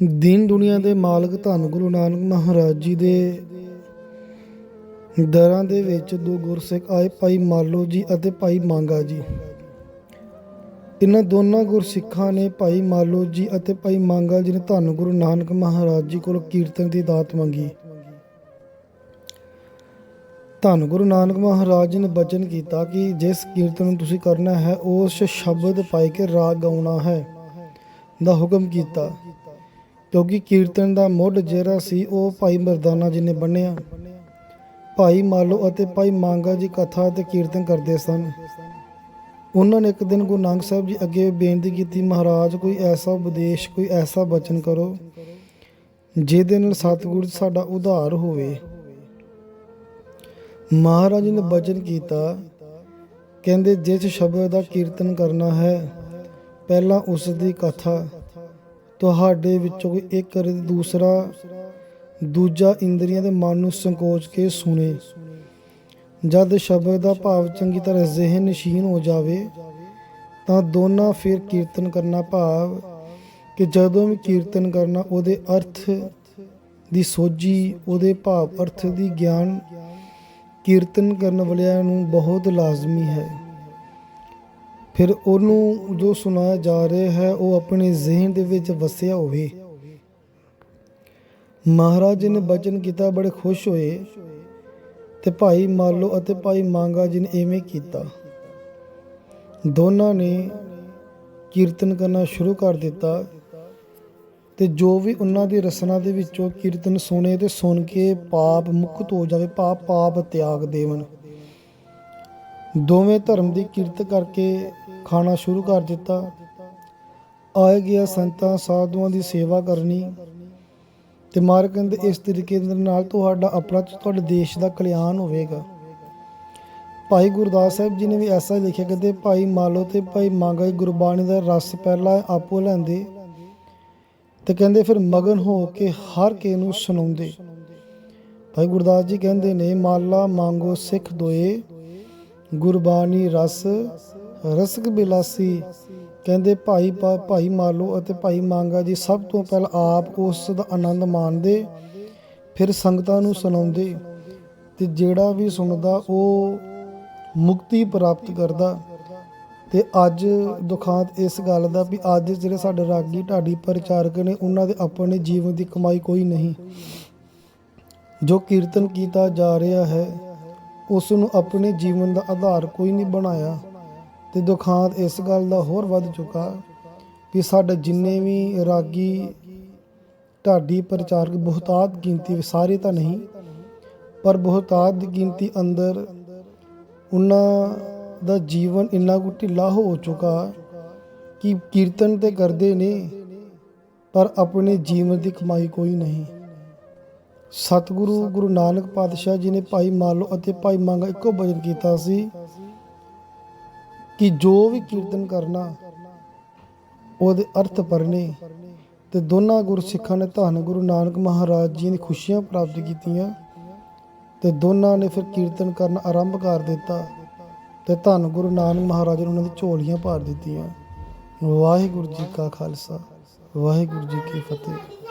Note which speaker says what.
Speaker 1: ਦੀਨ ਦੁਨੀਆ ਦੇ ਮਾਲਕ ਧੰਨ ਗੁਰੂ ਨਾਨਕ ਮਹਾਰਾਜ ਜੀ ਦੇ ਦਰਾਂ ਦੇ ਵਿੱਚ ਦੋ ਗੁਰਸਿੱਖ ਆਏ, ਭਾਈ ਮਾਲੋ ਜੀ ਅਤੇ ਭਾਈ ਮੰਗਾ ਜੀ। ਇਹਨਾਂ ਦੋਨਾਂ ਗੁਰਸਿੱਖਾਂ ਨੇ ਭਾਈ ਮਾਲੋ ਜੀ ਅਤੇ ਭਾਈ ਮੰਗਾ ਜੀ ਨੇ ਧੰਨ ਗੁਰੂ ਨਾਨਕ ਮਹਾਰਾਜ ਜੀ ਕੋਲ ਕੀਰਤਨ ਦੀ ਦਾਤ ਮੰਗੀ। ਧੰਨ ਗੁਰੂ ਨਾਨਕ ਮਹਾਰਾਜ ਜੀ ਨੇ ਬਚਨ ਕੀਤਾ ਕਿ ਜਿਸ ਕੀਰਤਨ ਨੂੰ ਤੁਸੀਂ ਕਰਨਾ ਹੈ, ਉਸ ਸ਼ਬਦ ਪਾਈ ਕੇ ਰਾਗ ਗਾਉਣਾ ਹੈ ਦਾ ਹੁਕਮ ਕੀਤਾ। ਕਿਉਂਕਿ ਕੀਰਤਨ ਦਾ ਮੁੱਢ ਜਿਹੜਾ ਸੀ ਉਹ ਭਾਈ ਮਰਦਾਨਾ ਜੀ ਨੇ ਬੰਨਿਆ। ਭਾਈ ਮਾਲੋ ਅਤੇ ਭਾਈ ਮੰਗਾ ਜੀ ਕਥਾ ਤੇ ਕੀਰਤਨ ਕਰਦੇ ਸਨ। ਉਹਨਾਂ ਨੇ ਇੱਕ ਦਿਨ ਗੁਰੂ ਨਾਨਕ ਸਾਹਿਬ ਜੀ ਅੱਗੇ ਬੇਨਤੀ ਕੀਤੀ, ਮਹਾਰਾਜ, ਕੋਈ ਐਸਾ ਉਪਦੇਸ਼, ਕੋਈ ਐਸਾ ਬਚਨ ਕਰੋ, ਜਿਹਦੇ ਨਾਲ ਸਤਿਗੁਰ ਸਾਡਾ ਉਧਾਰ ਹੋਵੇ। ਮਹਾਰਾਜ ਨੇ ਬਚਨ ਕੀਤਾ, ਕਹਿੰਦੇ, ਜਿਸ ਸ਼ਬਦ ਦਾ ਕੀਰਤਨ ਕਰਨਾ ਹੈ, ਪਹਿਲਾਂ ਉਸ ਦੀ ਕਥਾ ਤੁਹਾਡੇ ਵਿੱਚੋਂ ਕੋਈ ਇੱਕ ਕਰੇ ਤੇ ਦੂਸਰਾ, ਦੂਜਾ ਇੰਦਰੀਆਂ ਦੇ ਮਨ ਨੂੰ ਸੰਕੋਚ ਕੇ ਸੁਣੇ। ਜਦ ਸ਼ਬਦ ਦਾ ਭਾਵ ਚੰਗੀ ਤਰ੍ਹਾਂ ਜ਼ਿਹਨ ਨਸ਼ੀਨ ਹੋ ਜਾਵੇ, ਤਾਂ ਦੋਨਾਂ ਫਿਰ ਕੀਰਤਨ ਕਰਨਾ ਭਾਵ ਕਿ ਜਦੋਂ ਵੀ ਕੀਰਤਨ ਕਰਨਾ, ਉਹਦੇ ਅਰਥ ਦੀ ਸੋਝੀ, ਉਹਦੇ ਭਾਵ ਅਰਥ ਦੀ ਗਿਆਨ ਕੀਰਤਨ ਕਰਨ ਵਾਲਿਆਂ ਨੂੰ ਬਹੁਤ ਲਾਜ਼ਮੀ ਹੈ। ਫਿਰ ਉਹਨੂੰ ਜੋ ਸੁਣਾਇਆ ਜਾ ਰਿਹਾ ਹੈ, ਉਹ ਆਪਣੇ ਜ਼ਿਹਨ ਦੇ ਵਿੱਚ ਵਸਿਆ ਹੋਵੇ। ਮਹਾਰਾਜ ਜੀ ਨੇ ਬਚਨ ਕੀਤਾ, ਬੜੇ ਖੁਸ਼ ਹੋਏ ਤੇ ਭਾਈ ਮਾਲੋ ਅਤੇ ਭਾਈ ਮੰਗਾ ਜੀ ਨੇ ਐਵੇਂ ਕੀਤਾ। ਦੋਨਾਂ ਨੇ ਕੀਰਤਨ ਕਰਨਾ ਸ਼ੁਰੂ ਕਰ ਦਿੱਤਾ ਤੇ ਜੋ ਵੀ ਉਹਨਾਂ ਦੀ ਰਸਨਾ ਦੇ ਵਿੱਚੋਂ ਕੀਰਤਨ ਸੁਣੇ ਤੇ ਸੁਣ ਕੇ ਪਾਪ ਮੁਕਤ ਹੋ ਜਾਵੇ ਪਾਪ ਪਾਪ ਤਿਆਗ ਦੇਵਨ। ਦੋਵੇਂ ਧਰਮ ਦੀ ਕਿਰਤ ਕਰਕੇ ਖਾਣਾ ਸ਼ੁਰੂ ਕਰ ਦਿੱਤਾ। ਆਏ ਗਿਆ ਸੰਤਾਂ, ਸਾਧੂਆਂ ਦੀ ਸੇਵਾ ਕਰਨੀ ਤੇ ਮਾਰ ਕਹਿੰਦੇ ਇਸ ਤਰੀਕੇ ਦੇ ਨਾਲ ਤੁਹਾਡਾ, ਆਪਣਾ ਤੁਹਾਡੇ ਦੇਸ਼ ਦਾ ਕਲਿਆਣ ਹੋਵੇਗਾ। ਭਾਈ ਗੁਰਦਾਸ ਸਾਹਿਬ ਜੀ ਨੇ ਵੀ ਐਸਾ ਲਿਖਿਆ ਕਹਿੰਦੇ ਭਾਈ ਮਾਲੋ ਤੇ ਭਾਈ ਮੰਗਾ ਜੀ ਗੁਰਬਾਣੀ ਦਾ ਰਸ ਪਹਿਲਾਂ ਆਪੋ ਲੈਂਦੇ ਤੇ ਕਹਿੰਦੇ ਫਿਰ ਮਗਨ ਹੋ ਕੇ ਹਰ ਕੇ ਨੂੰ ਸੁਣਾਉਂਦੇ। ਭਾਈ ਗੁਰਦਾਸ ਜੀ ਕਹਿੰਦੇ ਨੇ, ਮਾਲਾ ਮੰਗੋ ਸਿੱਖ ਦੋਏ ਗੁਰਬਾਣੀ ਰਸ, ਰਸਕ ਬਿਲਾਸੀ। ਕਹਿੰਦੇ, ਭਾਈ ਪਾ- ਭਾਈ ਮਾਲੋ ਅਤੇ ਭਾਈ ਮੰਗਾ ਜੀ, ਸਭ ਤੋਂ ਪਹਿਲਾਂ ਆਪ ਉਸ ਦਾ ਆਨੰਦ ਮਾਣਦੇ, ਫਿਰ ਸੰਗਤਾਂ ਨੂੰ ਸੁਣਾਉਂਦੇ। ਤੇ ਜਿਹੜਾ ਵੀ ਸੁਣਦਾ, ਉਹ ਮੁਕਤੀ ਪ੍ਰਾਪਤ ਕਰਦਾ। ਤੇ ਅੱਜ ਦੁਖਾਂਤ ਇਸ ਗੱਲ ਦਾ ਵੀ ਅੱਜ ਜਿਹੜੇ ਸਾਡੇ ਰਾਗੀ ਢਾਡੀ ਪ੍ਰਚਾਰਕ ਨੇ, ਉਹਨਾਂ ਦੇ ਆਪਣੇ ਜੀਵਨ ਦੀ ਕਮਾਈ ਕੋਈ ਨਹੀਂ। ਜੋ ਕੀਰਤਨ ਕੀਤਾ ਜਾ ਰਿਹਾ ਹੈ ਉਸ ਨੂੰ ਆਪਣੇ ਜੀਵਨ ਦਾ ਆਧਾਰ ਕੋਈ ਨਹੀਂ ਬਣਾਇਆ ਤੇ ਦੁਖਾਂਤ ਇਸ ਗੱਲ ਦਾ ਹੋਰ ਵੱਧ ਚੁੱਕਾ ਕਿ ਸਾਡੇ ਜਿੰਨੇ ਵੀ ਰਾਗੀ ਢਾਡੀ ਪ੍ਰਚਾਰਕ ਬਹੁਤਾਤ ਗਿਣਤੀ ਸਾਰੇ ਤਾਂ ਨਹੀਂ, ਪਰ ਬਹੁਤਾਤ ਗਿਣਤੀ ਅੰਦਰ ਉਹਨਾਂ ਦਾ ਜੀਵਨ ਇੰਨਾ ਕੁ ਢਿੱਲਾ ਹੋ ਚੁੱਕਾ ਕਿ ਕੀਰਤਨ ਤੇ ਕਰਦੇ ਨੇ, ਪਰ ਆਪਣੇ ਜੀਵਨ ਦੀ ਕਮਾਈ ਕੋਈ ਨਹੀਂ। ਸਤਿਗੁਰੂ ਗੁਰੂ ਨਾਨਕ ਪਾਤਸ਼ਾਹ ਜੀ ਨੇ ਭਾਈ ਮਾਲੋ ਅਤੇ ਭਾਈ ਮੰਗਾ ਇੱਕੋ ਬਚਨ ਕੀਤਾ ਸੀ ਕਿ ਜੋ ਵੀ ਕੀਰਤਨ ਕਰਨਾ, ਉਹਦੇ ਅਰਥ ਪਰਨੇ ਤੇ ਦੋਨਾਂ ਗੁਰਸਿੱਖਾਂ ਨੇ ਧੰਨ ਗੁਰੂ ਨਾਨਕ ਮਹਾਰਾਜ ਜੀ ਦੀ ਖੁਸ਼ੀਆਂ ਪ੍ਰਾਪਤ ਕੀਤੀਆਂ ਤੇ ਦੋਨਾਂ ਨੇ ਫਿਰ ਕੀਰਤਨ ਕਰਨਾ ਆਰੰਭ ਕਰ ਦਿੱਤਾ ਤੇ ਧੰਨ ਗੁਰੂ ਨਾਨਕ ਮਹਾਰਾਜ ਨੇ ਉਹਨਾਂ ਦੀ ਝੋਲੀਆਂ ਭਰ ਦਿੱਤੀਆਂ। ਵਾਹਿਗੁਰੂ ਜੀ ਕਾ ਖਾਲਸਾ, ਵਾਹਿਗੁਰੂ ਜੀ ਕੀ ਫਤਿਹ।